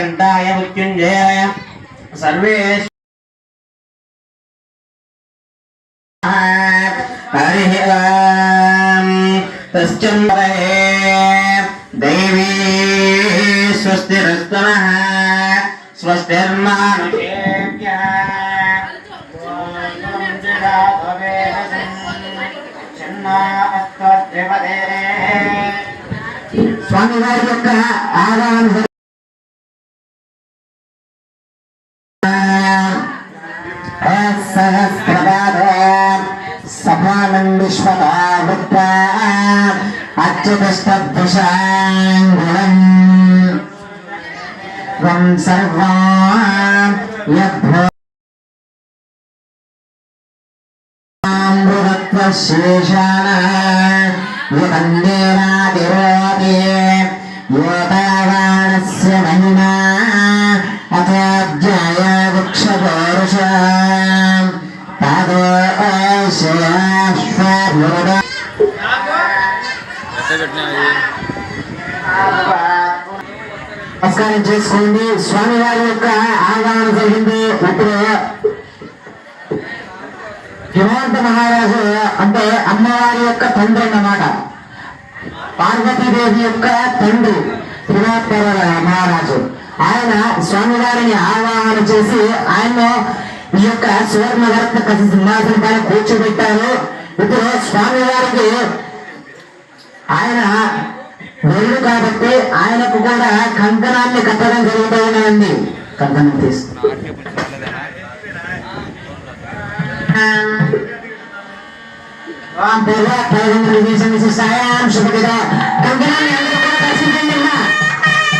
घण्टाय मृत्युञ्जयाय सर्वेश हरिः ॐ तश्चन्द्रहे देवी स्वस्तिरस्तनः स्वस्तिर्मानुषेभ्यः స్వామివారి యొక్క ఆరాధన సమానం విశ్వతావృత్త అత్యుతష్టభుషాంగుళం త్వం సర్వా యద్భో శేషాన యుతందేనాతిరోతి యోతావానస్య మహిమా అథాధ్యాయ వృక్షపౌరుష నమస్కారం చేసుకోండి. స్వామివారి యొక్క ఆహ్వానం జరిగింది. ఇప్పుడు హిమవంత మహారాజు అంటే అమ్మవారి యొక్క తండ్రి అన్నమాట. పార్వతీదేవి యొక్క తండ్రి హిమాపర మహారాజు. ఆయన స్వామివారిని ఆవాహన చేసి ఆయన ఈ యొక్క సువర్ణ రత్న సింహాసనం పైన కూర్చోబెట్టారు ఇప్పుడు స్వామివారికి ఆయన వెళ్ళు కాబట్టి ఆయనకు కూడా కంకణాన్ని కట్టడం జరుగుతూ ఉన్నదండి కంకణం తీసుకు ఓం పూర్వ పదకొండు విదేశం విశిష్టాయాం కంకణాన్ని అందరూ కూడా దర్శించండి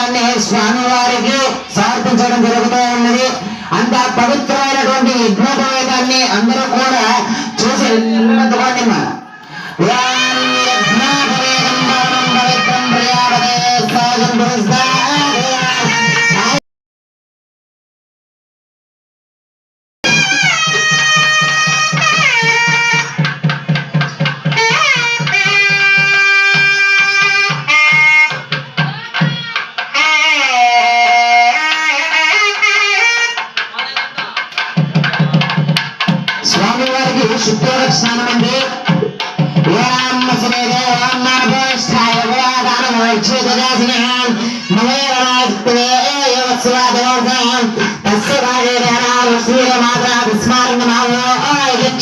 బంగారాన్ని స్వామి వారికి సమర్పించడం జరుగుతూ ఉన్నది. అంత పవిత్రమైనటువంటి యజ్ఞోపవేదాన్ని అందరూ కూడా చూసి వెళ్ళినందుకోండి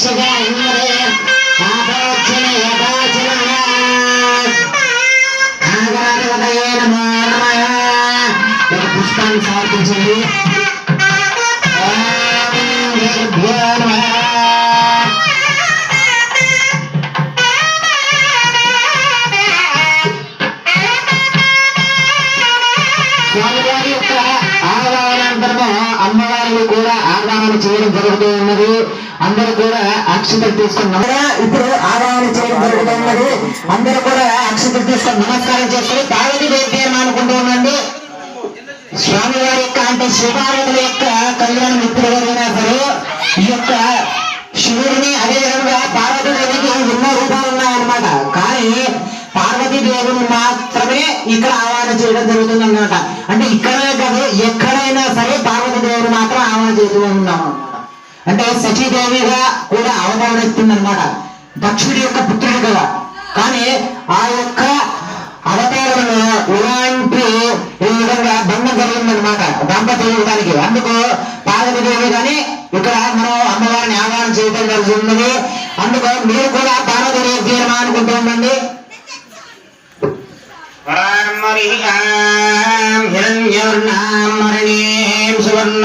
యక్షగ ఇంద్రే ఆపోక్షణ యథాచన నాగరాజవదయే నమో నమః ఒక పుష్పాన్ని సమర్పించండి స్వామివారి యొక్క అమ్మవారిని కూడా ఆహ్వానం చేయడం జరుగుతూ ఉన్నది. అందరూ కూడా అక్షతలు తీసుకున్నారు ఇప్పుడు ఆరాధన చేయడం జరుగుతున్నది అందరూ కూడా అక్షతలు తీసుకొని నమస్కారం చేసుకొని పార్వతి దేవి అనుకుంటూ ఉండండి. స్వామివారి యొక్క అంటే శివాలయుల యొక్క కళ్యాణ మిత్రులు ఎవరైనా సరే ఈ యొక్క శివుడిని అదే విధంగా పార్వతీదేవికి ఎన్నో రూపాలు ఉన్నాయన్నమాట. కానీ పార్వతీదేవిని మాత్రమే ఇక్కడ ఆవాహన చేయడం జరుగుతుంది అన్నమాట అంటే ఇక్కడే కాదు ఎక్కడైనా సరే పార్వతీదేవిని మాత్రం ఆహ్వానం చేస్తూ ఉన్నాం అంటే సచీదేవిగా కూడా అవతరణిస్తుంది అనమాట దక్షుడి యొక్క పుత్రుడు కదా. కానీ ఆ యొక్క అవతారంలో ఇలాంటి ఈ విధంగా బంధం జరిగిందనమాట దాంపత్య యుగానికి అందుకు పార్వతీదేవి కానీ ఇక్కడ మనం అమ్మవారిని ఆహ్వానం చేయడం జరుగుతున్నది అందుకు మీరు కూడా పార్వతీదేవి తీరమా అనుకుంటూ ఉండండి. హిరణ్యోర్ణాం మరణీం సువర్ణ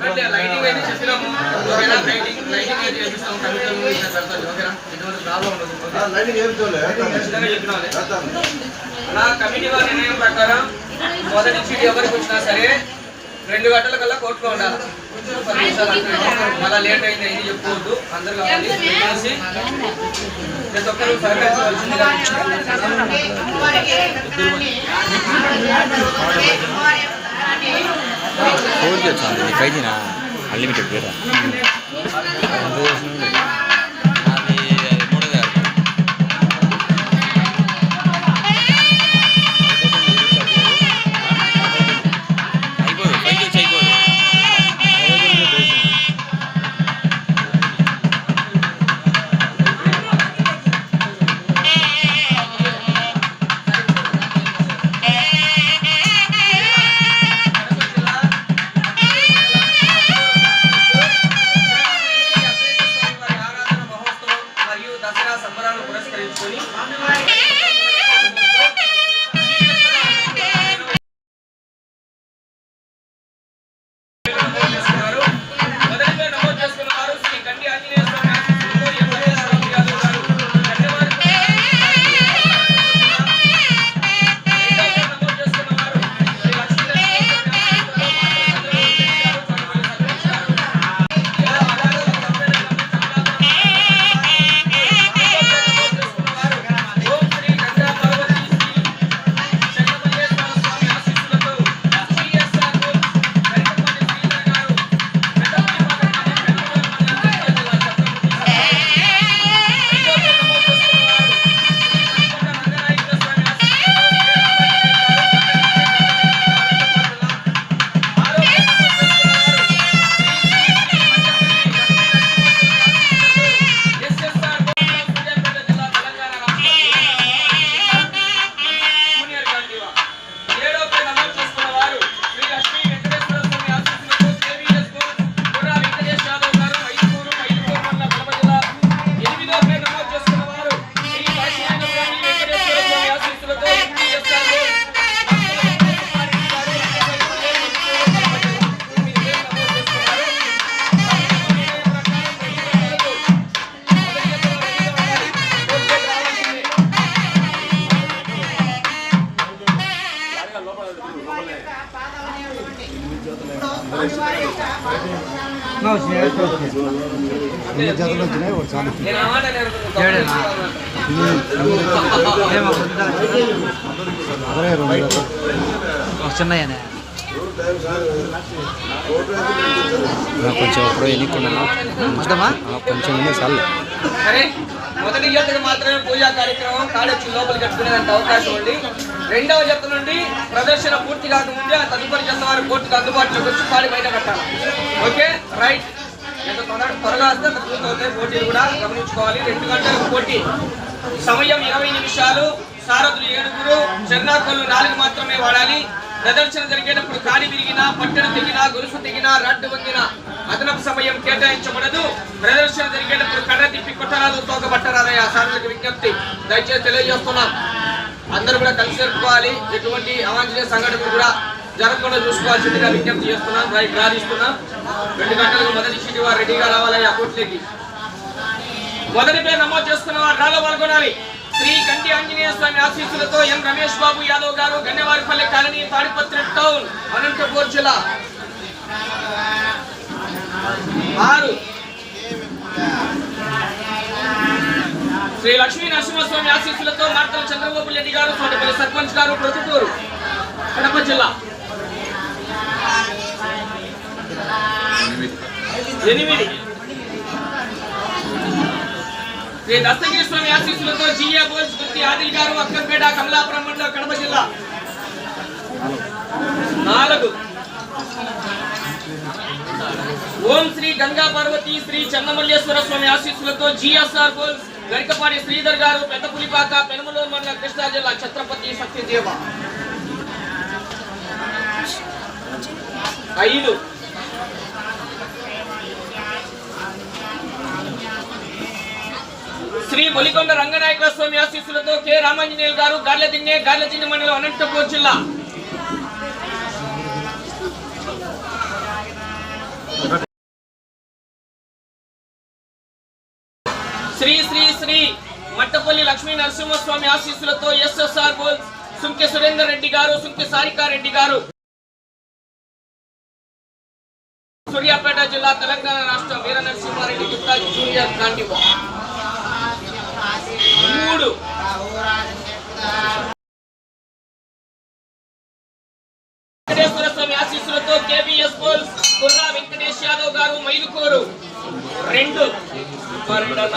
అంటే లైటింగ్ అయితే చెప్పినాము లైటింగ్ లైటింగ్ అయితే చేపిస్తాం ఓకేనా ఎటువంటి ప్రాబ్లం ఉండదు నా కమిటీ వారి నిర్ణయం ప్రకారం మొదటి సీట్ ఎవరికి వచ్చినా సరే రెండు గంటల కల్లా కోర్టులో ఉండాలి. పది నిమిషాలు అంటే మళ్ళీ లేట్ అయింది ఇది చెప్పుకోవద్దు అందరు కావాలి. ప్రతి ఒక్కరు సహకరించవలసిందిగా ఫైవ్ జీనా అన్లిమిటెడ్ ఆ మాట చిన్నయ్యనే కొంచెం ఎప్పుడో ఎన్నికున్నాను కొంచెం ఉంది చాలు. సరే మొదటి జతకు మాత్రమే పూజా కార్యక్రమం. కాడొచ్చి లోపలికి కట్టుకునేంత అవకాశం ఉంది. రెండవ జత నుండి ప్రదర్శన పూర్తి కాకముందే ఆ తదుపరి జత వారు కోర్టుకు అందుబాటులోకి వచ్చి పాడి బయట కట్టాలి. ఓకే? రైట్. ఎంత త్వరగా త్వరగా వస్తే అంత పూర్తవుతాయి పోటీలు కూడా గమనించుకోవాలి. రెండు గంటలకు పోటీ. సమయం ఇరవై నిమిషాలు. సారథులు ఏడుగురు చెన్నాకులు నాలుగు మాత్రమే వాడాలి. ప్రదర్శన జరిగేటప్పుడు కాలి విరిగినా పట్టెడు తెగినా గొలుసు తెగినా రడ్డు వంగినా అదనపు సమయం కేటాయించబడదు. ప్రదర్శన జరిగేటప్పుడు కర్ర తిప్పి కొట్టరాదు తోక ఆ సార్లకు విజ్ఞప్తి. దయచేసి తెలియజేస్తున్నాం. అందరూ కూడా కలిసి జరుపుకోవాలి. ఎటువంటి అవాంఛనీయ సంఘటనలు కూడా జరగకుండా చూసుకోవాల్సిందిగా విజ్ఞప్తి చేస్తున్నాం. ప్రార్థిస్తున్నాం రెండు గంటలకు మొదటి సీటు వారు రెడీగా రావాలి ఆ కోట్లకి మొదటి పేరు నమోదు చేసుకున్న వారు రాలో పాల్గొనాలి. శ్రీ కంటి ఆంజనేయ స్వామి ఆశీస్సులతో ఎం రమేష్ బాబు యాదవ్ గారు గన్నవారిపల్లి కాలనీ తాడిపత్రి టౌన్ అనంతపూర్ జిల్లా. ఆరు. శ్రీ లక్ష్మీ నరసింహస్వామి ఆశీస్సులతో మార్తల చంద్రబాబు రెడ్డి గారు తోటపల్లి సర్పంచ్ గారు ప్రొద్దుటూరు కడప జిల్లా. ఎనిమిది. శ్రీ దస్తగిరి స్వామి ఆశీస్సులతో జిఏ బోల్స్ గుత్తి ఆదిల్ గారు అక్కర్పేట కమలాపురం మండలం కడప జిల్లా. నాలుగు. ఓం శ్రీ గంగా పార్వతి శ్రీ చందమల్లేశ్వర స్వామి ఆశీస్సులతో జిఎస్ఆర్ బోల్స్ గరికపాటి శ్రీధర్ గారు పెద్ద పులిపాక పెనుమలూరు మండలం కృష్ణా జిల్లా ఛత్రపతి సత్యదేవ. ఐదు. శ్రీ బొలికొండ రంగనాయకుల స్వామి ఆశీస్సులతో కె. రామాంజనేయులు గారు గార్లదిన్నె గార్లదిన్నె మండలం అనంతపూర్ జిల్లా. శ్రీ శ్రీ శ్రీ మట్టపల్లి లక్ష్మీ నరసింహస్వామి ఆశీస్సులతో ఎస్ఎస్ఆర్ గోల్ సుంకె సురేందర్ రెడ్డి గారు సుంకె సారికారెడ్డి గారు. సూర్యాపేట జిల్లా తెలంగాణ రాష్ట్రం వీర నరసింహారెడ్డి గుప్తా జూనియర్ కాండివో మూడు. వెంకటేశ్వర స్వామి ఆశీస్సులతో కేబిఎస్ బోల్ కుర్రా వెంకటేష్ యాదవ్ గారు మైలుకోరు. రెండు. పన్నెండన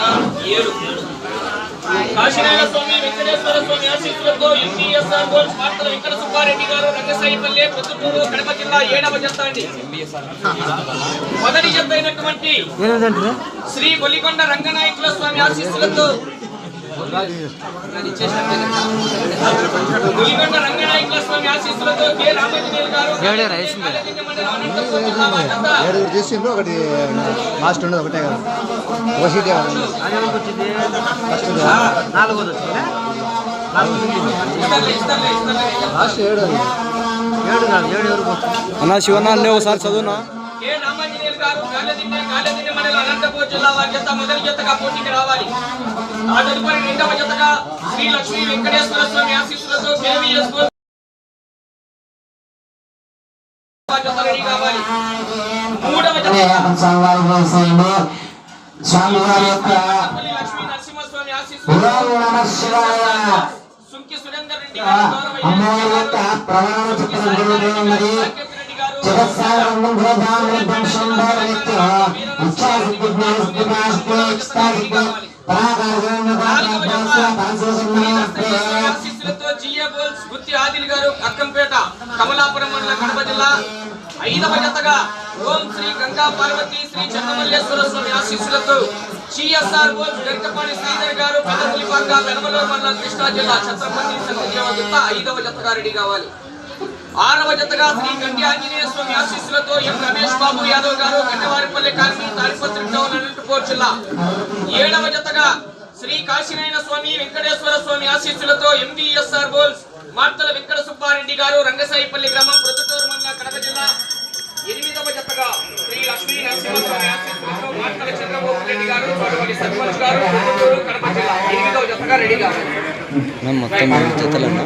ఏడు. కాశీనారాయణ స్వామి వెంకటేశ్వర స్వామి ఆశీస్సులతో ఎంపీఎస్ఆర్ బోల్స్ వార్తల వెంకట సుబ్బారెడ్డి గారు రంగసాయిపల్లి ప్రొద్దుటూరు కడప జిల్లా ఏడవ జత అండి మొదటి జత అయినటువంటి శ్రీ బొలికొండ రంగనాయకుల స్వామి ఆశీస్సులతో వారి జత ఏడుగురు తీసుకుంటూ ఒకటి లాస్ట్ ఉండదు ఒకటే కదా. ఒక సీటే ఇస్తారులే. లాస్ట్ ఏడు. ఏడు కాదు ఏడు ఎవరు అన్న శివన్న అన్నీ ఒకసారి చదువునా? కె రామాంజనేయులు గారు కాళ్ళదిన్నె కాళ్ళదిన్నె మండలం అనంతపూర్ జిల్లా వారి జత మొదటి పోటీకి రావాలి. ఆ తదుపరి రెండవ జతగా శ్రీ లక్ష్మీ వెంకటేశ్వర స్వామి ఆశీస్సులతో కేవీఎస్ మూడవ జత వ్యవసాయంలో స్వామివారి యొక్క అమ్మవారి యొక్క ప్రమాణ చిత్రం జరుగుతున్నది జ్ఞానసిద్ధి నాస్తి ఇష్టాసిద్ధి పరాకార ఆశీస్సులతో గుత్తి ఆదిల్ గారు అక్కంపేట కమలాపురం మండల కడప జిల్లా ఐదవ జతగా ఓం శ్రీ గంగా పార్వతి శ్రీ చంద్రమల్లేశ్వర స్వామి ఆశీస్సులతో సిఎస్ఆర్ బోల్స్ గరికపాణి శ్రీధర్ గారు పెద్దపులిపాక పెనమలూరు మండలం కృష్ణా జిల్లా ఛత్రపతి సత్యదేవ జత ఐదవ జతగా రెడీ కావాలి. ఆరవ జతగా శ్రీ గండి ఆంజనేయ స్వామి ఆశీస్సులతో ఎం రమేష్ బాబు యాదవ్ గారు గంటవారిపల్లి కాలనీ తాడిపత్రి జిల్లా. ఏడవ జతగా శ్రీ కాశీనాయన స్వామి వెంకటేశ్వర స్వామి ఆశీస్సులతో ఎంబీఎస్ఆర్ బోల్స్ మార్తల వెంకట సుబ్బారెడ్డి గారు రంగసాయిపల్లి గ్రామం ప్రొద్దుటూరు మండల కడప జిల్లా. ఎనిమిదవ జతగా శ్రీ లక్ష్మీ నరసింహస్వామి ఆశీస్సులతో మార్తల చంద్రబాబు రెడ్డి గారు చోడవల్లి సర్పంచ్ గారు ప్రొద్దుటూరు కడప జిల్లా. ఎనిమిదవ జతగా రెడీ కావాలి మొత్తం జతలన్నా?